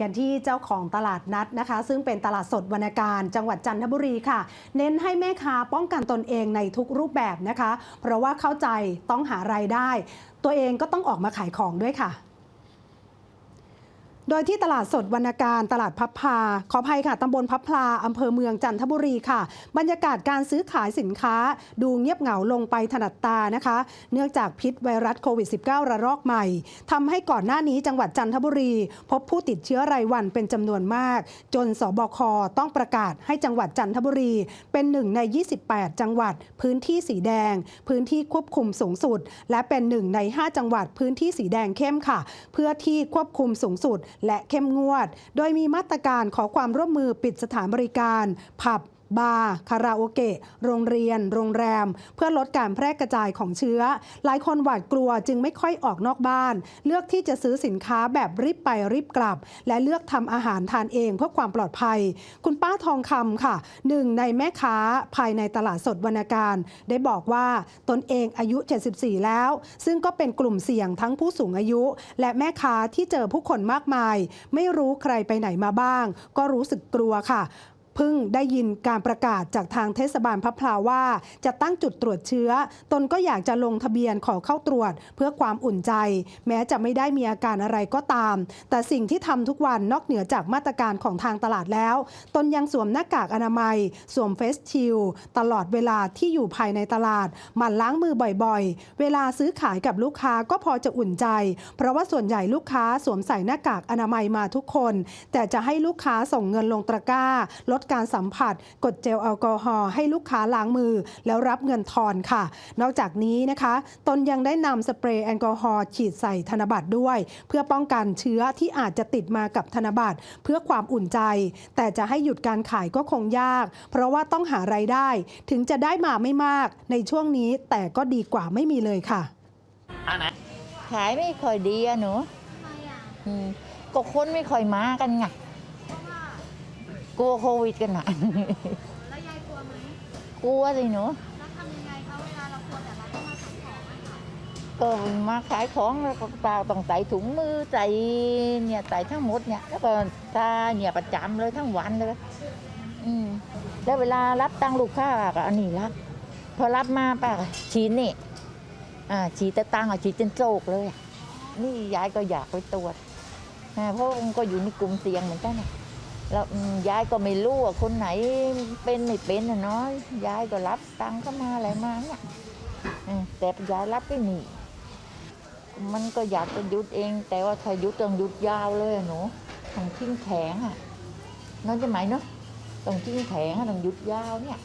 กันที่เจ้าของตลาดนัดนะคะ ซึ่งเป็นตลาดสดวรรณการจังหวัดจันทบุรีค่ะ เน้นให้แม่ค้าป้องกันตนเองในทุกรูปแบบนะคะ เพราะว่าเข้าใจต้องหารายได้ ตัวเองก็ต้องออกมาขายของด้วยค่ะ โดยที่ตลาดสดวรรณการตลาดพับพลาขออภัยค่ะตำบลพับพลาอำเภอเมืองจันทบุรีค่ะ บรรยากาศการซื้อขายสินค้า ดูเงียบเหงาลงไปถนัดตานะคะ เนื่องจากพิษไวรัสโควิด -19 ระลอกใหม่ทำให้ก่อนหน้านี้จังหวัดจันทบุรี พบผู้ติดเชื้อรายวันเป็นจำนวนมาก จนสบคต้องประกาศให้จังหวัดจันทบุรี เป็นหนึ่งใน 28 จังหวัด พื้นที่สีแดง พื้นที่ควบคุมสูงสุด และเป็นหนึ่งใน 5 จังหวัดพื้นที่สีแดงเข้มค่ะ เพื่อที่ควบคุมสูงสุดและเข้มงวด โดยมีมาตรการขอความร่วมมือปิดสถานบริการ ผับ บาร์คาราโอเกะ โรงเรียน โรงแรม เพื่อลดการแพร่กระจายของเชื้อ หลายคนหวาดกลัวจึงไม่ค่อยออกนอกบ้าน เลือกที่จะซื้อสินค้าแบบรีบไปรีบกลับ และเลือกทำอาหารทานเองเพื่อความปลอดภัย คุณป้าทองคำค่ะ หนึ่งในแม่ค้าภายในตลาดสดวรรณการ ได้บอกว่าตนเองอายุ 74 แล้ว ซึ่งก็เป็นกลุ่มเสี่ยงทั้งผู้สูงอายุ และแม่ค้าที่เจอผู้คนมากมาย ไม่รู้ใครไปไหนมาบ้าง ก็รู้สึกกลัวค่ะ พิ่งได้ยินการประกาศจากทางเทศบาลพะพลาว่า จะตั้งจุดตรวจเชื้อ ตนก็อยากจะลงทะเบียนขอเข้าตรวจเพื่อความอุ่นใจ แม้จะไม่ได้มีอาการอะไรก็ตาม แต่สิ่งที่ทำทุกวันนอกเหนือจากมาตรการของทางตลาดแล้ว ตนยังสวมหน้ากากอนามัย สวมเฟสชิลตลอดเวลาที่อยู่ภายในตลาดหมั่นล้างมือบ่อยๆ เวลาซื้อขายกับลูกค้าก็พอจะอุ่นใจ เพราะว่าส่วนใหญ่ลูกค้าสวมใส่หน้ากากอนามัยมาทุกคน แต่จะให้ลูกค้าส่งเงินลงตะกร้าลดการสัมผัส กดเจลแอลกอฮอล์ให้ลูกค้าล้างมือ แล้วรับเงินทอนค่ะ นอกจากนี้นะคะ ตนยังได้นำสเปรย์แอลกอฮอล์ฉีดใส่ธนบัตรด้วย เพื่อป้องกันเชื้อที่อาจจะติดมากับธนบัตรเพื่อความอุ่นใจ แต่จะให้หยุดการขายก็คงยาก เพราะว่าต้องหารายได้ ถึงจะได้มาไม่มากในช่วงนี้แต่ก็ดีกว่าไม่มีเลยค่ะอันไหนขายไม่ค่อยดีอะหนูอืมก็คนไม่ค่อยมากันไง กลัวโควิดกันนะ แล้วยายกลัวไหมกลัวสิหนูแล้วทำยังไงคะเวลาเรากลัวแต่เราต้องมาซื้อของอะค่ะก็มาขายของแล้วก็เปล่าต้องใส่ถุงมือใส่เนี่ยใส่ทั้งหมดเนี่ยแล้วก็ตาเนี่ยประจำเลยทั้งวันเลยอืมแล้วเวลารับตังค์ลูกค้าก็อันนี้รับพอรับมาป้าก็ฉีดนี่อ่าฉีดแต่ตังค์อะฉีดจนโจกเลยอะนี่ยายก็อยากไปตรวจอ่าเพราะมันก็อยู่ในกลุ่มเสี่ยงเหมือนกันน่ะ แล้วยายก็ไม่รู้ว่าคนไหนเป็นไม่เป็นน่ะเนาะยายก็รับตังค์เข้ามาอะไรมาเนี่ยแต่ยายรับไม่หนีมันก็อยากจะหยุดเอง แต่ว่าถ้าหยุดต้องหยุดยาวเลยอะหนูต้องทิ้งแข็งอะน้องจะไหมเนาะต้องทิ้งแข็งต้องหยุดยาวเนี่ย